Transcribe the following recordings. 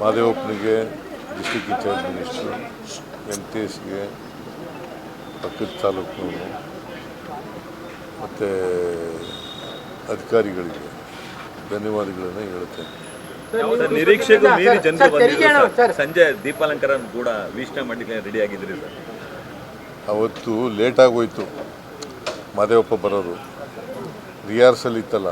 ಮಾದೇವಪ್ಪನಿಗೆ district incharge minister ಎಸ್ಗೆ ಪಕ್ಕದ ತಾಲೂಕಿನವರು ಮತ್ತು ಅಧಿಕಾರಿಗಳಿಗೆ ಧನ್ಯವಾದಗಳನ್ನು ಹೇಳುತ್ತೇನೆ. ನಿರೀಕ್ಷೆಗೂ ಮೀರಿ ಜನರು ಬಂದಿದ್ರು ಸಂಜೆ ದೀಪಾಲಂಕಾರ ಕೂಡ ವೀಕ್ಷಣೆ ಮಾಡಲಿಕ್ಕೆ ರೆಡಿ ಆಗಿದ್ರಿ ಸರ್. ಅವತ್ತು ಲೇಟಾಗಿ ಆಗೋಯ್ತು. ಮಾದೇವಪ್ಪ ಬರೋರು. ರಿಹಾರ್ಸಲ್ ಇತ್ತಲ್ಲ.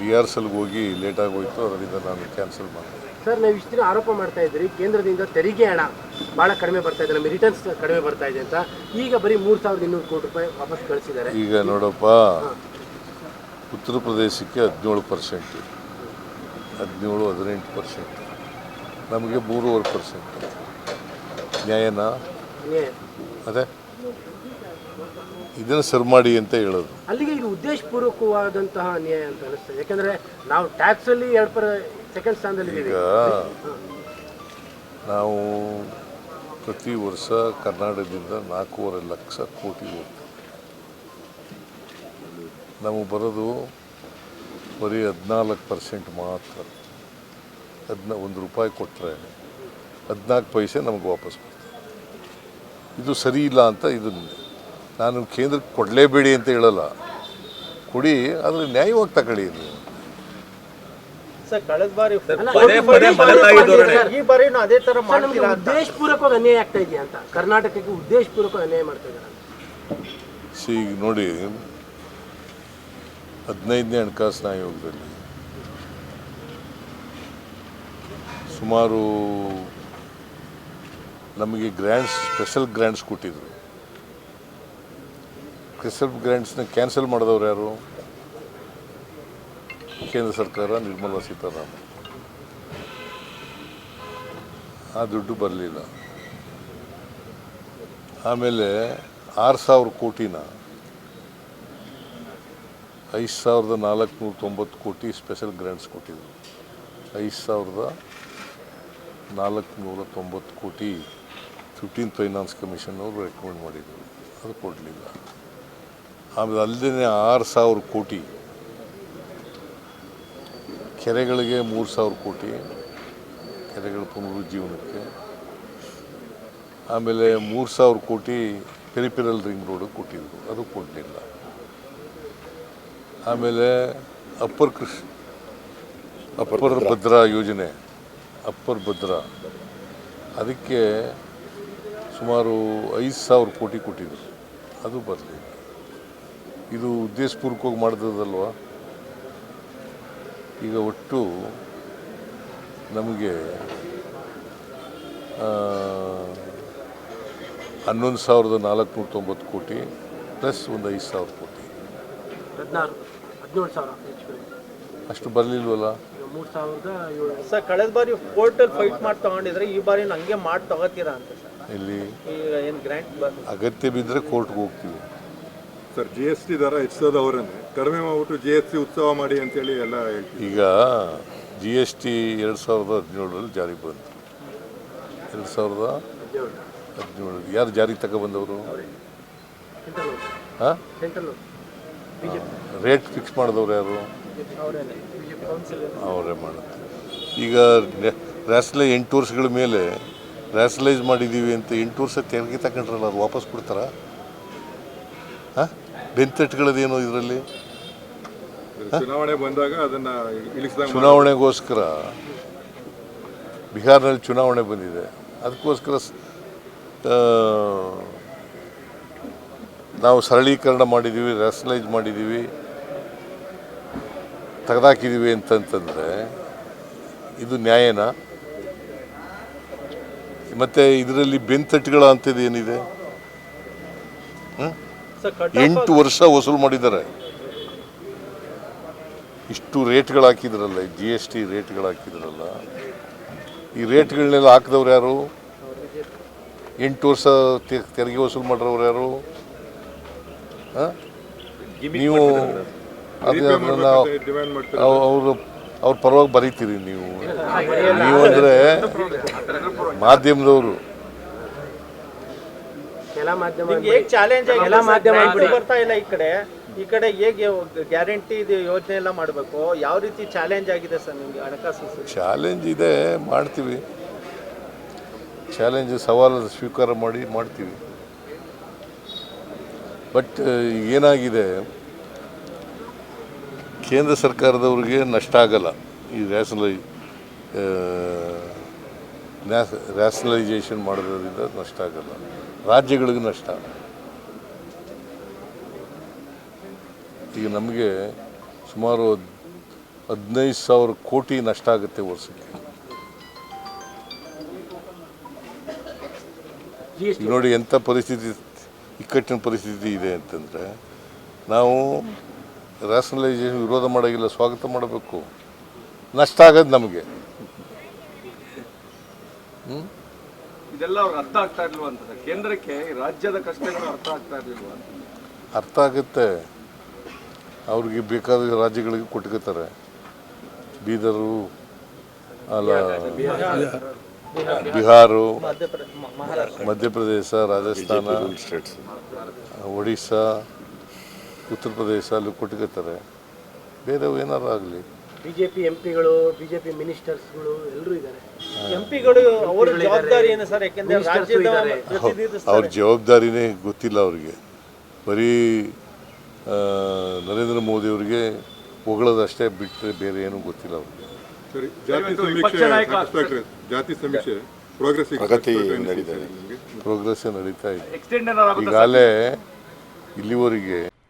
ರಿಹಾರ್ಸಲ್ಗೆ ಹೋಗಿ ಲೇಟಾಗಿ ಹೋಯ್ತು ಅದರಿಂದ ನಾನು ಕ್ಯಾನ್ಸಲ್ ಮಾಡಿದೆ. ಸರ್ ನೀವು ಇಷ್ಟು ದಿನ ಆರೋಪ ಮಾಡ್ತಾ ಇದ್ರಿ ಕೇಂದ್ರದಿಂದ ತೆರಿಗೆ ಹಣ ಭಾಳ ಕಡಿಮೆ ಬರ್ತಾ ಇದೆ ನಮಗೆ ರಿಟರ್ನ್ಸ್ ಕಡಿಮೆ ಬರ್ತಾ ಇದೆ ಅಂತ. ಈಗ ಬರೀ ಮೂರು ಸಾವಿರದ ಇನ್ನೂರು ಕೋಟಿ ರೂಪಾಯಿ ವಾಪಸ್ ಕಳಿಸಿದ್ದಾರೆ. ಈಗ ನೋಡಪ್ಪ ಉತ್ತರ ಪ್ರದೇಶಕ್ಕೆ ಹದಿನೇಳು ಪರ್ಸೆಂಟ್ ಹದಿನೇಳು ಹದಿನೆಂಟು ಪರ್ಸೆಂಟ್ ನಮಗೆ ಮೂರುವರೆ ಪರ್ಸೆಂಟ್ ನ್ಯಾಯನಾ. ಅದೇ. ಇದನ್ನು ಸರ್ ಮಾಡಿ ಅಂತ ಹೇಳೋದು. ಅಲ್ಲಿಗೆ ಇದು ಉದ್ದೇಶಪೂರ್ವಕವಾದಂತಹ ಅನ್ಯಾಯ ಅಂತ ಅನಿಸ್ತದೆ. ಯಾಕಂದ್ರೆ ನಾವು ಟ್ಯಾಕ್ಸ್ ಅಲ್ಲಿ ಎರಡು ಪರ ಸೆಕೆಂಡ್ ಸ್ಥಾನದಲ್ಲಿ ಈಗ ನಾವು ಪ್ರತಿ ವರ್ಷ ಕರ್ನಾಟಕದಿಂದ ನಾಲ್ಕೂವರೆ ಲಕ್ಷ ಕೋಟಿ ಹೋಗ್ತೀವಿ ನಮಗೆ ಬರೋದು ಬರೀ ಹದಿನಾಲ್ಕು ಪರ್ಸೆಂಟ್ ಮಾತ್ರ. ಅದನ್ನ ಒಂದು ರೂಪಾಯಿ ಕೊಟ್ಟರೆ ಹದಿನಾಲ್ಕು ಪೈಸೆ ನಮಗೆ ವಾಪಸ್ ಬರ್ತದೆ. ಇದು ಸರಿ ಇಲ್ಲ ಅಂತ ಇದು ನಾನು ಕೇಂದ್ರಕ್ಕೆ ಕೊಡಲೇಬೇಡಿ ಅಂತ ಹೇಳಲ್ಲ. ಕೊಡಿ ಆದರೆ ನ್ಯಾಯವಾಗಿ ತಗೊಳ್ಳಿ ನೀವು ಸರ್ ಕಳೆದ ಬಾರಿ ಪದೇ ಇದು ಪದೇ ಉದ್ದೇಶಪೂರ್ವಕವಾಗಿ ಮಲತಾಯಿ ಈ ಬಾರಿನೂ ಅದೇ ತರ ಸರ್, ನಮ್ಗೆ ಉದ್ದೇಶಪೂರ್ವಕವಾಗಿ ಅನ್ಯಾಯ ಆಗ್ತಾ ಇದೆಯಾ ಅಂತ. ಕರ್ನಾಟಕಕ್ಕೆ ಉದ್ದೇಶಪೂರ್ವಕ ಅನ್ಯಾಯ ಮಾಡ್ತಾ ಇದ್ದಾರೆ ಸಿ ಈಗ ನೋಡಿ ಹದಿನೈದನೇ ಹಣಕಾಸಿನ ಆಯೋಗದಲ್ಲಿ ಸುಮಾರು ನಮಗೆ ಗ್ರ್ಯಾಂಡ್ಸ್ ಸ್ಪೆಷಲ್ ಗ್ರ್ಯಾಂಡ್ಸ್ ಕೊಟ್ಟಿದ್ರು. ಸ್ಪೆಷಲ್ ಗ್ರ್ಯಾಂಡ್ಸ್ನ ಕ್ಯಾನ್ಸಲ್ ಮಾಡಿದವ್ರು ಯಾರು? ಕೇಂದ್ರ ಸರ್ಕಾರ, ನಿರ್ಮಲಾ ಸೀತಾರಾಮನ್. ಆ ದುಡ್ಡು ಬರಲಿಲ್ಲ. ಆಮೇಲೆ ಆರು ಸಾವಿರ ಕೋಟಿನ ಐದು ಸಾವಿರದ ನಾಲ್ಕುನೂರ ತೊಂಬತ್ತು ಕೋಟಿ ಸ್ಪೆಷಲ್ ಗ್ರ್ಯಾಂಡ್ಸ್ ಕೊಟ್ಟಿದ್ರು. ಐದು ಸಾವಿರದ ನಾಲ್ಕುನೂರ ತೊಂಬತ್ತು ಕೋಟಿ. ಫಿಫ್ಟೀನ್ ಫೈನಾನ್ಸ್ ಕಮಿಷನ್ ಅವರು ರೆಕಮೆಂಡ್ ಮಾಡಿದರು. ಅದು ಕೊಡಲಿಲ್ಲ. ಆಮೇಲೆ ಅಲ್ಲದೇ ಆರು ಸಾವಿರ ಕೋಟಿ. ಕೆರೆಗಳಿಗೆ ಮೂರು ಸಾವಿರ ಕೋಟಿ. ಕೆರೆಗಳ ಪುನರುಜ್ಜೀವನಕ್ಕೆ. ಆಮೇಲೆ ಮೂರು ಸಾವಿರ ಕೋಟಿ ಪೆರಿಪೆರಲ್ ರಿಂಗ್ ರೋಡ್ ಕೊಟ್ಟಿದ್ರು. ಅದು ಕೊಡಲಿಲ್ಲ. ಆಮೇಲೆ ಅಪ್ಪರ್ ಕೃಷ್, ಅಪ್ಪರ್ ಭದ್ರಾ ಯೋಜನೆ, ಅಪ್ಪರ್ ಭದ್ರಾ. ಅದಕ್ಕೆ ಸುಮಾರು ಐದು ಸಾವಿರ ಕೋಟಿ ಕೊಟ್ಟಿದ್ರು. ಅದು ಬರಲಿಲ್ಲ ಇದು ಉದ್ದೇಶಪೂರ್ವಕವಾಗಿ ಮಾಡಿದ್ರಲ್ವ ಈಗ ಒಟ್ಟು ನಮಗೆ ಹನ್ನೊಂದು ಸಾವಿರದ ನಾಲ್ಕುನೂರ ತೊಂಬತ್ತು ಕೋಟಿ ಪ್ಲಸ್ ಒಂದು ಐದು ಸಾವಿರ ಕೋಟಿ. ಅಷ್ಟು ಬರಲಿಲ್ವಲ್ಲ? ಮೂರು ಸಾವಿರದ ಏಳು. ಸರ್ ಕಳೆದ ಬಾರಿ ಕೋರ್ಟಲ್ಲಿ ಫೈಟ್ ಮಾಡಿ ತಗೊಂಡಿದ್ರೆ ಈ ಬಾರಿ ಹಂಗೆ ಮಾಡಿ ತಗೋತೀರಾ ಅಂತ ಸರ್. ಇಲ್ಲಿ ಅಗತ್ಯ ಬಿದ್ದರೆ ಕೋರ್ಟ್ಗೆ ಹೋಗ್ತೀವಿ. ಸರ್ ಜಿ ಎಸ್ ಟಿ ದರ ಹೆಚ್ಚಿಸೋದವರನ್ನೇ ಕಡಿಮೆ ಮಾಡ್ಬಿಟ್ಟು ಜಿ ಎಸ್ ಟಿ ಉತ್ಸವ ಮಾಡಿ ಅಂತೇಳಿ ಎಲ್ಲ ಹೇಳ್ತೀವಿ. ಈಗ ಜಿ ಎಸ್ ಟಿ ಎರಡು ಸಾವಿರದ ಹದಿನೇಳರಲ್ಲಿ ಜಾರಿಗೆ ಬಂತು. ಎರಡು ಸಾವಿರದ ಹದಿನೇಳು ಯಾರು ಜಾರಿಗೆ ತಗೊಬಂದವರು ಸೆಂಟ್ರಲ್ ಹಾಂ? ಸೆಂಟ್ರಲ್ ರೇಟ್ ಫಿಕ್ಸ್ ಮಾಡಿದವ್ರು ಯಾರು? ಅವರೇ ಮಾಡುತ್ತೆ. ಈಗ ರ್ಯಾಸ್ಲೈ ಎಂಟು ವರ್ಷಗಳ ಮೇಲೆ ರ್ಯಾಸ್ಲೈಸ್ ಮಾಡಿದ್ದೀವಿ ಅಂತ ಎಂಟು ವರ್ಷ ತೆರಿಗೆ ತಗೊಂಡ್ರಲ್ಲ ಅದು ವಾಪಸ್ ಕೊಡ್ತಾರಾ? ಹಾಂ? ಬೆಂತಟ್ಗಳದೇನು ಇದರಲ್ಲಿ? ಚುನಾವಣೆ ಬಂದಾಗ ಅದನ್ನ ಇಳಿಸಿದಾಗ ಚುನಾವಣೆಗೋಸ್ಕರ. ಬಿಹಾರ್ನಲ್ಲಿ ಚುನಾವಣೆ ಬಂದಿದೆ. ಅದಕ್ಕೋಸ್ಕರ ನಾವು ಸರಳೀಕರಣ ಮಾಡಿದ್ದೀವಿ ರ್ಯಾಷನಲೈಸ್ ಮಾಡಿದ್ದೀವಿ ತೆಗೆದಾಕಿದ್ದೀವಿ ಅಂತಂತಂದರೆ ಇದು ನ್ಯಾಯನಾ? ಮತ್ತು ಇದರಲ್ಲಿ ಬೆಂತಟ್ಟುಗಳ ಅಂತದ್ದು ಏನಿದೆ? ಎಂಟು ವರ್ಷ ವಸೂಲು ಮಾಡಿದ್ದಾರೆ. ಇಷ್ಟು ರೇಟ್ಗಳು ಹಾಕಿದ್ರಲ್ಲ ಜಿ ಎಸ್ ಟಿ ರೇಟ್ಗಳು ಹಾಕಿದ್ರಲ್ಲ. ಈ ರೇಟ್ಗಳನ್ನೆಲ್ಲ ಹಾಕಿದವ್ರು ಯಾರು? ಎಂಟು ವರ್ಷ ತೆ- ತೆರಿಗೆ ವಸೂಲು ಮಾಡಿರೋರು ಯಾರು? ನೀವು ಅದೇ ಅವರು ಅವ್ರ ಪರವಾಗಿ ಬರೀತೀರಿ ನೀವು. ನೀವು ಅಂದರೆ ಮಾಧ್ಯಮದವರು. ಕೆಲ ಮಾಧ್ಯಮ ನಿಮ್ಗೆ ಹೇಗೆ ಚಾಲೆಂಜ್ ಎಲ್ಲ ಮಾಧ್ಯಮ ಆಗಿ ಆಗ್ಬಿಡಿ. ಬರ್ತಾ ಇಲ್ಲ ಈ ಕಡೆ. ಈ ಕಡೆ ಹೇಗೆ ಗ್ಯಾರಂಟಿ ಯೋಜನೆ ಎಲ್ಲ ಮಾಡಬೇಕು? ಯಾವ ರೀತಿ ಚಾಲೆಂಜ್ ಆಗಿದೆ ಸರ್ ನಿಮಗೆ ಹಣಕಾಸು ಚಾಲೆಂಜ್ ಇದೆ ಮಾಡ್ತೀವಿ. ಚಾಲೆಂಜ್ ಸವಾಲು ಸ್ವೀಕಾರ ಮಾಡಿ ಮಾಡ್ತೀವಿ. ಬಟ್ ಏನಾಗಿದೆ? ಕೇಂದ್ರ ಸರ್ಕಾರದವ್ರಿಗೆ ನಷ್ಟ ಆಗಲ್ಲ. ಈ ರ್ಯಾಷನಲೈ ರ್ಯಾಷನಲೈಸೇಷನ್ ಮಾಡೋದ್ರಿಂದ ನಷ್ಟ ಆಗಲ್ಲ. ರಾಜ್ಯಗಳಿಗೆ ನಷ್ಟ. ಈಗ ನಮಗೆ ಸುಮಾರು ಹದ್- ಹದಿನೈದು ಸಾವಿರ ಕೋಟಿ ನಷ್ಟ ಆಗುತ್ತೆ ವರ್ಷಕ್ಕೆ. ನೋಡಿ ಎಂಥ ಪರಿಸ್ಥಿತಿ, ಇಕ್ಕಟ್ಟಿನ ಪರಿಸ್ಥಿತಿ ಇದೆ ಅಂತಂದರೆ ನಾವು ರ್ಯಾಷನಲೈಸೇಷನ್ ವಿರೋಧ ಮಾಡೋಂಗಿಲ್ಲ ಸ್ವಾಗತ ಮಾಡಬೇಕು. ನಷ್ಟ ಆಗೋದು ನಮಗೆ. ಇದೆಲ್ಲ ಅವ್ರಿಗೆ ಅರ್ಥ ಆಗ್ತಾ ಇರ್ಲಿಲ್ವಾ ಅಂತ ಸರ್ ಕೇಂದ್ರಕ್ಕೆ ಈ ರಾಜ್ಯದ ಕಷ್ಟಗಳು ಅರ್ಥ ಆಗ್ತಾ ಇರ್ಲಿಲ್ವಾ? ಅಂತ ಅರ್ಥ ಆಗುತ್ತೆ. ಅವ್ರಿಗೆ ಬೇಕಾದ ರಾಜ್ಯಗಳಿಗೆ ಕೊಟ್ಕೋತಾರೆ. ಬೀದರು ಅಲ್ಲ ಬಿಹಾರು ಮಧ್ಯಪ್ರದೇಶ ಮ- ಮಹಾರಾಷ್ಟ್ರ. ಮಧ್ಯಪ್ರದೇಶ ರಾಜಸ್ಥಾನ ಒಡಿಸ್ಸಾ ಉತ್ತರ ಪ್ರದೇಶ ಅಲ್ಲಿ ಕೊಟ್ಕೋತಾರೆ ಬೇರೆವು ಏನಾರು ಆಗಲಿ. ಬಿಜೆಪಿ ಎಂ ಪಿಗಳು ಬಿಜೆಪಿ ಮಿನಿಸ್ಟರ್ಸ್ಗಳು ಎಲ್ಲರೂ ಇದ್ದಾರೆ. ಎಂಪಿಗಳು ಅವರ ಜವಾಬ್ದಾರಿ ಏನು ಸರ್ ಯಾಕೆಂದ್ರೆ ರಾಜ್ಯದ. ಅವ್ರ ಜವಾಬ್ದಾರಿನೇ ಗೊತ್ತಿಲ್ಲ ಅವ್ರಿಗೆ. ಬರೀ ನರೇಂದ್ರ ಮೋದಿ ಅವರಿಗೆ ಹೊಗಳದಷ್ಟೇ ಬಿಟ್ಟರೆ ಬೇರೆ ಏನೂ ಗೊತ್ತಿಲ್ಲ ಅವ್ರಿಗೆ. ಸರಿ ಜಾತಿ ಸಮೀಕ್ಷೆ ಪ್ರಗತಿ ನಡೀತಾ ಇದೆ. ಪ್ರೋಗ್ರೆಸ್ ನಡೀತಾ ಇದೆ. ಈಗಾಗಲೇ ಇಲ್ಲಿವರೆಗೆ